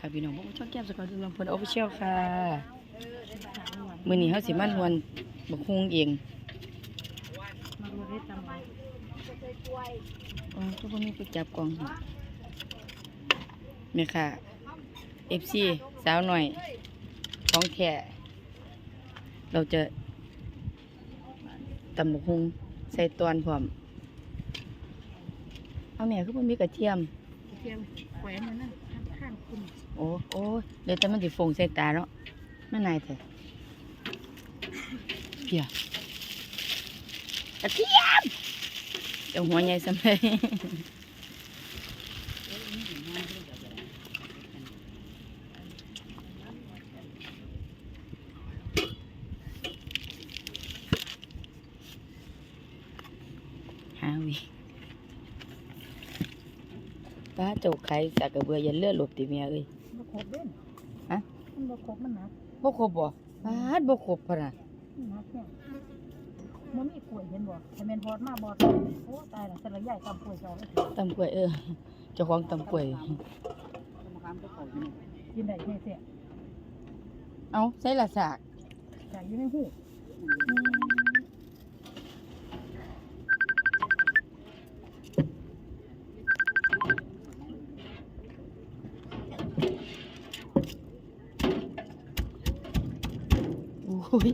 ค่ะพี่น้องช่องแก้มสกอตลำพลออฟฟิเชียลค่ะมื้อนี้เฮาสิมาหวนบกฮงเองมาดูได้จำไว้อ๋อก็บ่มีผู้จับกล้องให้แม่ค่ะ FC สาวหน่อยของแท้เราจะตำบกฮงใส่ตอนพร้อมเอาแม่คือบ่มีกระเทียมกระเทียมแขวนไว้นั่นข้างคุณ โอ้โอ้ยเดี๋ยวแต่มันสิฟงใส่ตาเนาะมันนายแท้เพียกระเทียมเดี๋ยวหัวใหญ่สำเร็จหาวิป้าโจกไข่สักกระเบือยันเลือดหลบติเมียเอ้ยบ่ ครบเด่นฮะ มันบ่ครบมันหนักบ่ครบบ่ปาดบ่ครบพะน่ะมันหนักเนี่ยมันมีกล้วยเห็นบ่แต่แม่นพอดมาบ่ตโอ้ตายแล้วแต่ละใหญ่ตำกล้วยเจ้าเลยตำกล้วยเออเจ้าของตำกล้วย กินได้แค่เสียเอาใส่ละสากจ่ายอยู่ในหูอุ้ ย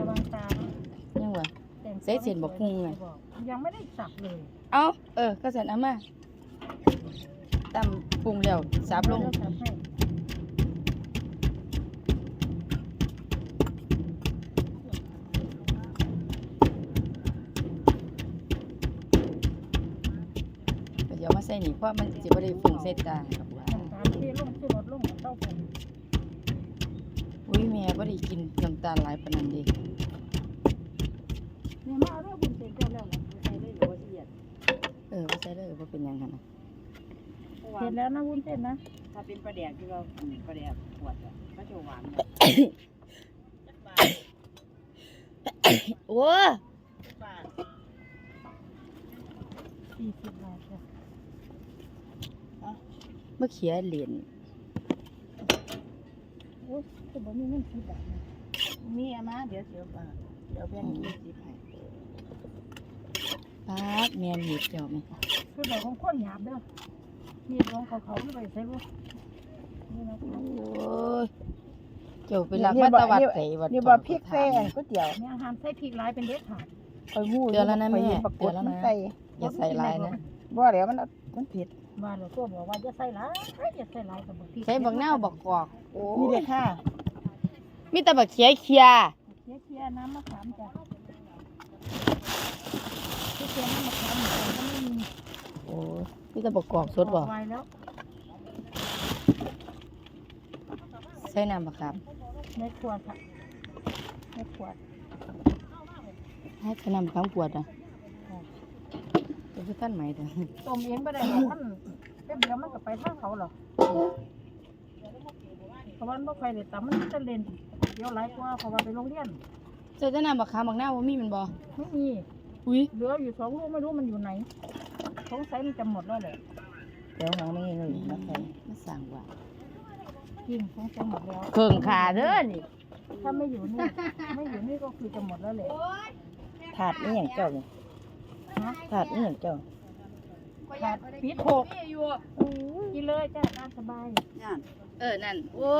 ระวังตานะยังวะแต่งใส่เส้นบักหุ่งไง ยังไม่ได้สับเลยเอาเออ ก็สันเอามาตำปรุงแล้วสับลงเดี๋ยวสับให้เดี๋ยวมาใส่นี่เพราะมันสิบ่ได้ฟุ้งใส่ตาน้ำตาลเทลงชื่อรถลงเต้าผม อุ้ยแม่บ่ได้กินน้ำตาลหลายปานนั้นเดิเนี่ยมาเอาเรื่องบุญเสกเจ้าแล้วนะใส่เลยหรือว่าเสียดเออบ่ใส่เลยบ่เป็นหยังหั่นน่ะเสร็จแล้วนะวุ้นเส้นนะถ้าเป็นปลาแดกที่เราอืมปลาแดกขวดอะก็จะหวานนะโอ้ปลาสี่สิบบาทจ้ะมาเขียเหรียญ โอ้ยจะบอกมีเงินสิบบาทนะมีอะมาเดี๋ยวเสียวปลาเดี๋ยวแบ่งยี่สิบให้ปาดแม่นเฮ็ดเจ้าแม่คือบอกของคนหยาบเด้อมีดของเขาเขาไม่ไปใส่บ่นี่นะโอ้ยเจ้าไปรักมาตะวัดไสวัดนี่จบ่อมพริกสแป้ถานงก๋วยเตี๋ยวเนี่ยห้ามใส่พริกหลายเป็นเด็ดขาดคอยงูเดี๋ยวแล้วนะแม่ข้อยเห็ปรากฏเดี๋ยวแล้วนะมันใส่อย่าใส่หลายนะบ่แล้วมันมันเผ็ด ว่าเราตัวบอกว่าจะใส่หลายอย่าใส่หลายกับบ่พริกใส่บักนาวบักกอกโอ้นี่เลยค่ะมีแต่บักเขียเขียเคี่ยวเคี่ยวน้ำมะขามจ้ะเคี่ยวเคี่ยวน้ำมะขามเหมือนกันก็ไม่มีโอ้มีแต่บักกอกสดบ่ไว้แล้วใส่น้ำบักครับในขวดค่ะในขวดให้ใส่น้ำข้างปวดอะ จะคือท่านไหมเด้อต้มเองไม่ได้หรอกมันแป๊บเดียวมันก็ไปทางเขาหรอกเพราะว่ามันบ่ค่อยได้ตำมันจะเล่นเดี๋ยวหลายกว่าเพราะว่าไปโรงเรียนใส่แต่น้ำบักขามบักนาวบ่มีแมันบ่ไม่มีอุ้ยเหลืออยู่สองลูกไม่รู้มันอยู่ไหนสงสัยมันจะหมดแล้วแหละเดี๋ยวหางนี่เลยมาใส่มาสั่งว่าจริงสงสัยหมดแล้วเครื่องขาเด้อนี่ถ้าไม่อยู่นี่ไม่อยู่นี่ก็คือจะหมดแล้วแหละถาดนี่อย่างเจ้านี่นะ ถาดนี่อย่างเจ้าขาดปิดหกกินเลยจ้าตามสบายย่านเออ นั่น โอ้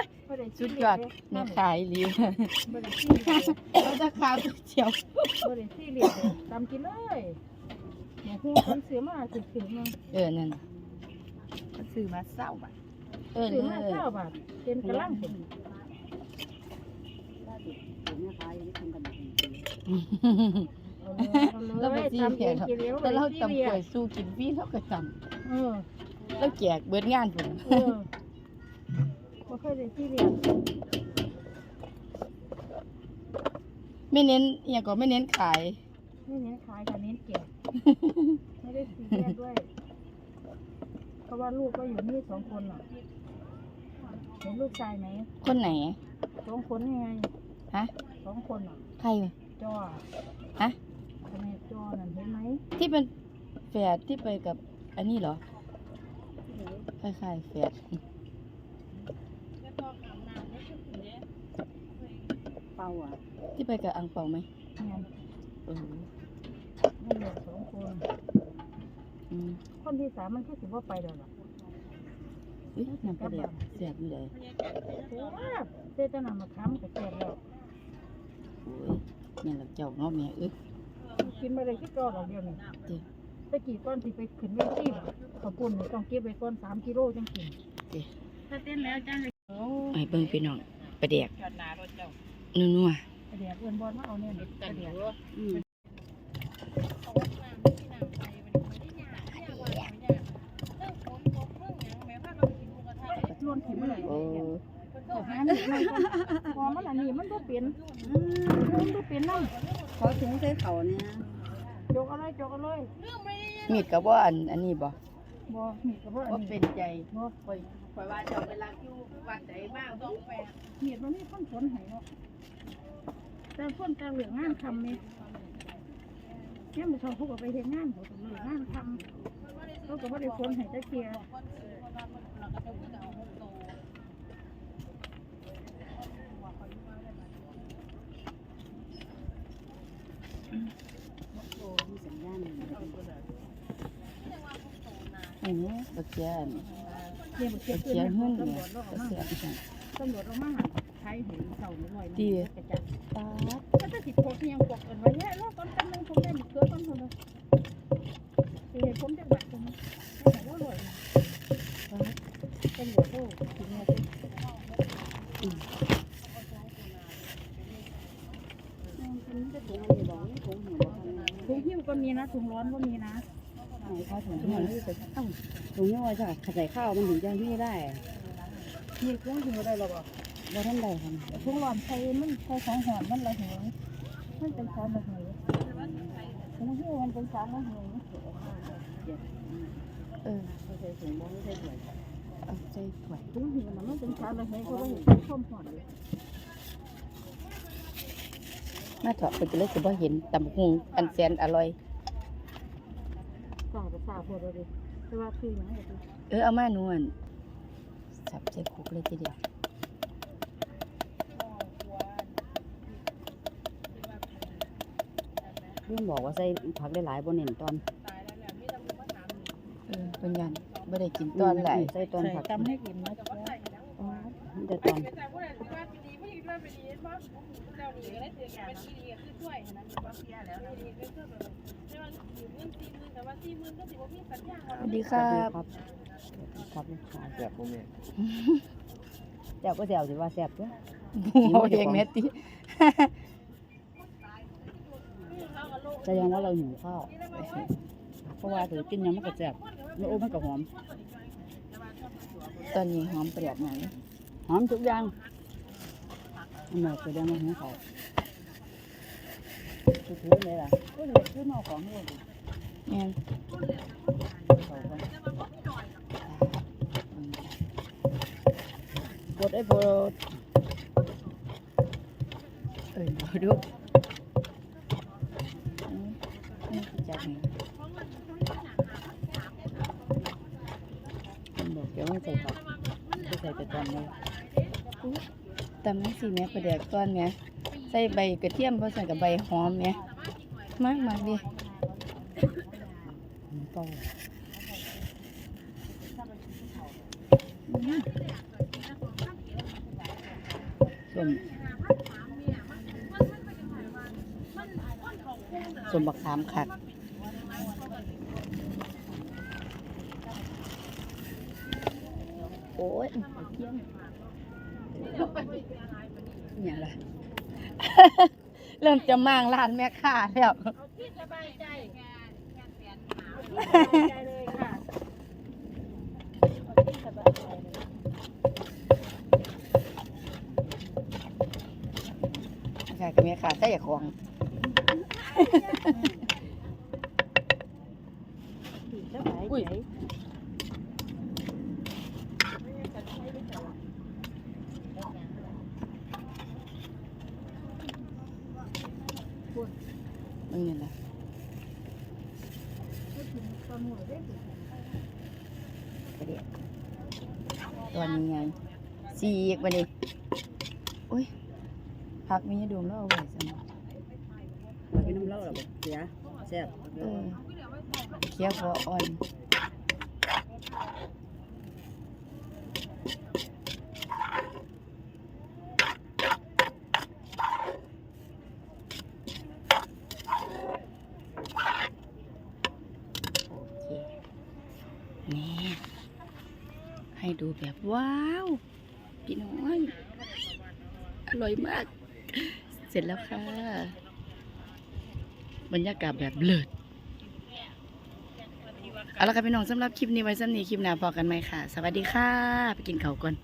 ยไม่ได้สุดยอดแม่แม่ขายลีไม่ได้ซี่เรียสเราจะขาวเจียวไม่ได้ซี่เรียสเลยตามกินเลยหมูหูคนเสียมาสิบสิบนึงเออ นั่นมันซื้อมาเศร้าบาทเออซื้อนั่มานเออเก้าบาทเป็นกระลังผมผม เนี่ยขายอยู่ที่ทำกันแบบนี้เอาเลยเอาเลยทำเองกินเลี้ยวแต่เราซี่จำเรียป่วยสสู้กินฟรีเราก็จเออำเราแจกเบิดงานพุ่นเออไม่เคยได้ซี่เรียสไม่เน้นอหย่างก็ไม่เน้นขาย ไม่เน้นขายค่ะเน้นแจกไม่ได้ซีเรียสด้วยเพราะว่าลูกก็อยู่นี่สองคนอะเห็นลูกชายไหมคนไหน สองคนยังไงฮะ สองคนอะ ใครจอฮะทำไมจ อนั่นเห็นไหมที่เป็นแฝดที่ไปกับอันนี้เหรอคล้ายๆแฝดเป่าอะที่ไปกับอังเปาไหมงานเออไม่เหลือสองคนอืมคนที่สามมันแค่สิว่าไปเดี๋ยวล่ะอุ้ยน้ำปลาแดกแซ่บอยู่เลยโอ้เจ๊จะนำมาค้ำกับแกแล้วโอ้ยแม่นละเจ้าเนาะแม่เอ้ย กินมาเลยคิดรอดอกเดียวนี่เด้อตะกี้ก้อนที่ไปขึ้นเวทีข้าวปุ้นนี่ต้องเก็บไว้ก้อนสามกิโลจังกินเด้อถ้าเต้นแล้วจังเลยโอ้ไอ้เบิ่งพี่น้องปลาแดกจอดหน้ารถเจ้านัวเดี๋ยวเอื้อนบอลมาเอาเนี่ยเดี๋ยวอืมล้วนถิ่มเลยๆโอ้หาหนีมันพอมันอันนี้มันก็เปลี่ยนมันก็เปลี่ยนนั่ง ขอถุงใส่เขาเนี่ยจกอะไรจกอะไรมีดก็บ่อันอันนี้บ่บ่มีดก็บ่อันบ่นี้เป็นใจบ่ข่อยข่อยว่าเจ้าเวลาอยู่วัดใดมาต้องไปมีดมันมีคนสนให้เนาะแต่คนแต่เหลืองงานทำนี่เนี่ยมันชอบพวกก็ไปเฮ็ดงานเขาต้องเหลืองานทำเขาก็บ่ได้สนให้ตะเกียโอ้มีสัญญาณ อันนี้บักเจียนเนี่ยมันบัเก็บกเงิเจียนหึ่นตำรเนี่วยจเราก็เอามาแซ่บอีกตำรวจเรามาใช้เห็นเสาหน่อยนะกระจัดปาดก็จะติดโพกยังปกกันไว้เนี่ยแล้วตอนกำลังผมได้เกิดตอนคนเลยคือเห็นผมจะบัดตรงนี้ให้ไหนว่าลอยนะปาดตำรวจโอ้ถึงเนี่ยสิมันจะถุงอันนี้บอกนี่ถุงหัวบอกทำไมถุงหิ้วก็มีนะถุงร้อนก็มีนะ ไหนเขาถุงที่มันนี่จะเอ้าถุงนี่ว่าจะใส่ข้าวมันถึงจะนี่ได้มีเครื่องถึงได้หรอบ่บ่ท่านใดครับถุงร้อนใช้มันใช้ของหอนมันละเหยมันเป็นสารละเหยถุงหิ้มันเป็นสารละเหยเออใส่ถุงบ่ไม่ใส่ถุงเอาใจถ้วยถุงหิ้วน่ะมันเป็นสารละเหยเขาก็เห็นเป็นข้อมหอนเลยมาเถาะเพิ่นก็เลยสิบ่เห็นตำบักหุงอันแสนอร่อย สาบสาบพอเลยแต่ว่าคืออย่างไรเออเอามานวลสับใส่คุกเลยทีเดียวเรื่องบอกว่าใส่ผักได้หลายบ่เน้นตอนเออเพิ่นยันบ่ได้กินตอนหลายใส่ตอนผักตำให้กินนะมัน จะตอนสวัสดีครับครับครับเลยครับแซ่บบ่แม่แซ่บก็แซ่บสิว่าแซ่บเด้อเอาเองแม่ติแสดงว่าเราหิวข้าวเพราะว่าถือกินยังมันก็แซ่บแล้วโอ้มันก็หอม ตอนนี้หอมเปรี้ยวหน่อยหอมทุกอย่าง อันนี้แสดงว่าหิวข้าวถือๆเลยล่ะก็เลยซื้อมาเอาของให้เราแม่นเขากันกดไอ้โบเออเอาดูอืมนี่คือจักนี่มันบอกเดี๋ยวไม่ใส่ผักไม่ใส่แต่ตอนนี้ ตำจังซี่แม่ประแดกตอนแม่ใส่ใบกระเทียมบ่ใส่กับใบหอมแม่มากมากดิส้มส้มบักขามคักโอ้ย อย่างไรเริ่มจะมางร้านแม่ค้าแล้วสบายใจเลยค่ะสบายใจเลยค่ะกับแม่ค้าใส่อย่าของสบาย อุ้ยใจมันนี่แหละตอนหนูได้กระเดียตอนนี้ไงสีอีกบัดนี้อุ้ยผักมีให้ดูแล้วเอาไว้ซั่นบ่เรากินน้ำเหล้าหรอเสียแซ่บเออเคี้ยวพออ่อนโอเค นี่ ให้ดูแบบว้าว พี่น้อยอร่อยมาก เสร็จแล้วค่ะ บรรยากาศแบบเลิศเอาละค่ะพี่น้องสำหรับคลิปนี้ไว้สำนี้คลิปหน้าพอกันไหมค่ะ สวัสดีค่ะ ไปกินข้าวก่อน